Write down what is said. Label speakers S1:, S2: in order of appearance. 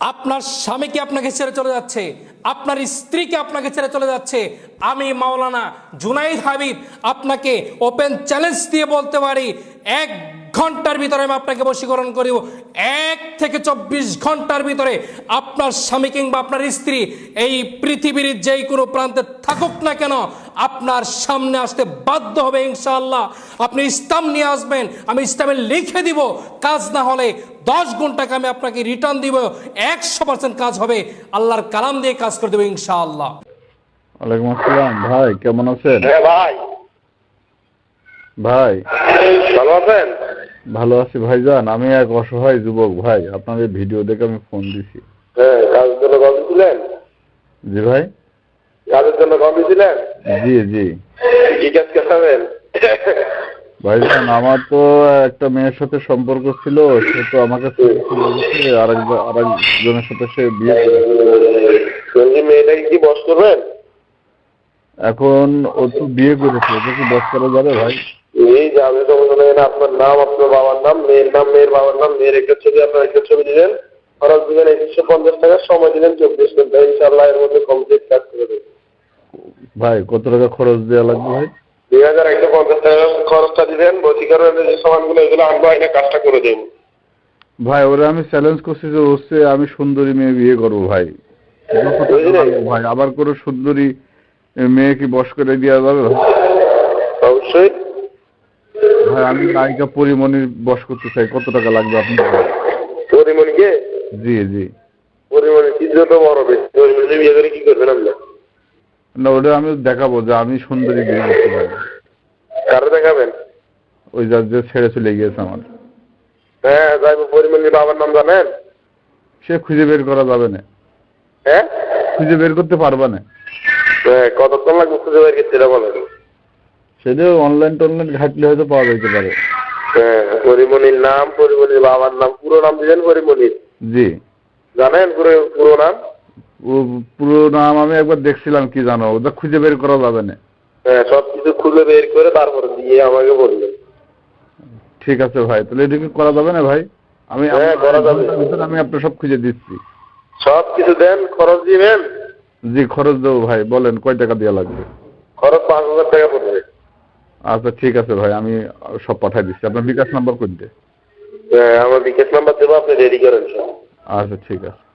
S1: আপনার স্বামীকে আপনাকে ছেড়ে চলে যাচ্ছে, আপনার স্ত্রীকে আপনাকে ছেড়ে চলে যাচ্ছে, আমি মাওলানা জুনাইদ হাবিব আপনাকে ওপেন চ্যালেঞ্জ দিয়ে বলতে পারি, এক ঘণ্টার ভিতরে আমি আপনাকে বশীকরণ করিব। এক থেকে চব্বিশ ঘণ্টার ভিতরে আপনার স্বামী কিংবা আপনার স্ত্রী এই পৃথিবীর যেই কোনো প্রান্তে থাকুক না কেন আপনার সামনে আসতে বাধ্য হবে ইনশাআল্লাহ। আপনি ইসলাম নিয়ে আসবেন আমি ইসলামে লিখে দিব। কাজ না হলে দশ ঘন্টাকে আমি আপনাকে রিটার্ন দিব। একশো পার্সেন্ট কাজ হবে। আল্লাহর কালাম দিয়ে কাজ করে দেবো ইনশাআল্লাহ।
S2: ওয়ালাইকুম আসসালাম। ভাই কেমন আছেন?
S3: হ্যাঁ ভাই।
S2: ভাই।
S3: ভালো আছেন?
S2: ভালো আছি ভাইজান আমি এক অসহায় যুবক ভাই আপনাদের ভিডিও দেখে আমি ফোন দিছি।
S3: হ্যাঁ কাজের জন্য কল দিয়েছিলেন
S2: জি ভাই।
S3: কাজের জন্য কল
S2: জি জি।
S3: কি কাজ
S2: ভাইজান আমার তো একটা মেয়ের সাথে সম্পর্ক ছিল সে তো আমাকে আরেকজনের সাথে সে বিয়ে করেছে।
S3: মেয়েটাকে কি বস করবেন?
S2: এখন ও তো বিয়ে করেছে কি বস করা যাবে ভাই?
S3: এই যাবে সমস্যা নেই না আপনার নাম আপনার বাবার নাম মেয়ের নাম মেয়ের বাবার নাম মেয়ের একটা ছবি আপনার একটা ছবি দিলেন খরচ দিলেন একশো পঞ্চাশ টাকা সময় দিলেন চব্বিশ ঘণ্টা। ইনশাল্লাহ এর মধ্যে কমপ্লিট কাজ করে দেবেন
S2: ভাই কত টাকা খরচ দেওয়া লাগবে ভাই?
S3: দুই হাজার একশো পঞ্চাশ টাকা খরচটা দিবেন। বসীকরণের যে সামানগুলো এগুলো আনব আইনে কাজটা করে দেবো।
S2: ভাই ওরা আমি চ্যালেঞ্জ করছি যে হচ্ছে আমি সুন্দরী মেয়ে বিয়ে করব ভাই। ভাই আবার করে সুন্দরী মেয়ে কি বস করে দেওয়া যাবে
S3: অবশ্যই।
S2: ভাই আমি নায়িকা পরিমণির বস করতে চাই। কত টাকা লাগবে আপনি?
S3: পরিমণিকে
S2: জি জি।
S3: পরিমণি চিত্র বড় বেশি। পরিমণি বিয়ে করে কি করবেন আপনি
S2: না ওটা আমি দেখাবো যে আমি সুন্দরী বিয়ে করতে পারি।
S3: কারও দেখাবেন?
S2: ওই যার যে ছেড়ে চলে গিয়েছে আমার।
S3: হ্যাঁ যাইব পরিমণির বাবার নাম জানেন?
S2: সে খুঁজে বের করা যাবে না।
S3: হ্যাঁ?
S2: খুঁজে বের করতে পারবে না।
S3: হ্যাঁ, কতক্ষণ লাগবে খুঁজে বের করতে বলেন।
S2: সেটা অনলাইন টনলাইন ঘাটলে হয়তো পাওয়া যেতে পারে।
S3: হ্যাঁ পরিমণির নাম পরিমণির বাবার নাম পুরো নাম দিলেন পরিমণির
S2: জি।
S3: জানেন পুরো পুরো নাম?
S2: পুরো নাম আমি একবার দেখছিলাম কি জানো? ওটা খুঁজে বের করা যাবে না।
S3: হ্যাঁ সব কিছু খুঁজে বের করে তারপরে দিয়ে আমাকে বললেন
S2: ঠিক আছে ভাই তাহলে এটা কি করা যাবে না ভাই? আমি
S3: হ্যাঁ, করা যাবে।
S2: আমি আপনার সব খুঁজে দিচ্ছি।
S3: সব কিছু দেন খরচ দিবেন?
S2: জি খরচ দেবো ভাই বলেন কয় টাকা দেওয়া লাগবে?
S3: খরচ পাঁচ হাজার টাকা পড়বে।
S2: আচ্ছা ঠিক আছে ভাই আমি সব পাঠাই দিচ্ছি। আপনার বিকাশ নাম্বার কোনটা?
S3: হ্যাঁ আমার বিকাশ নাম্বার দেবো আপনি রেডি করেন সব।
S2: আচ্ছা ঠিক আছে।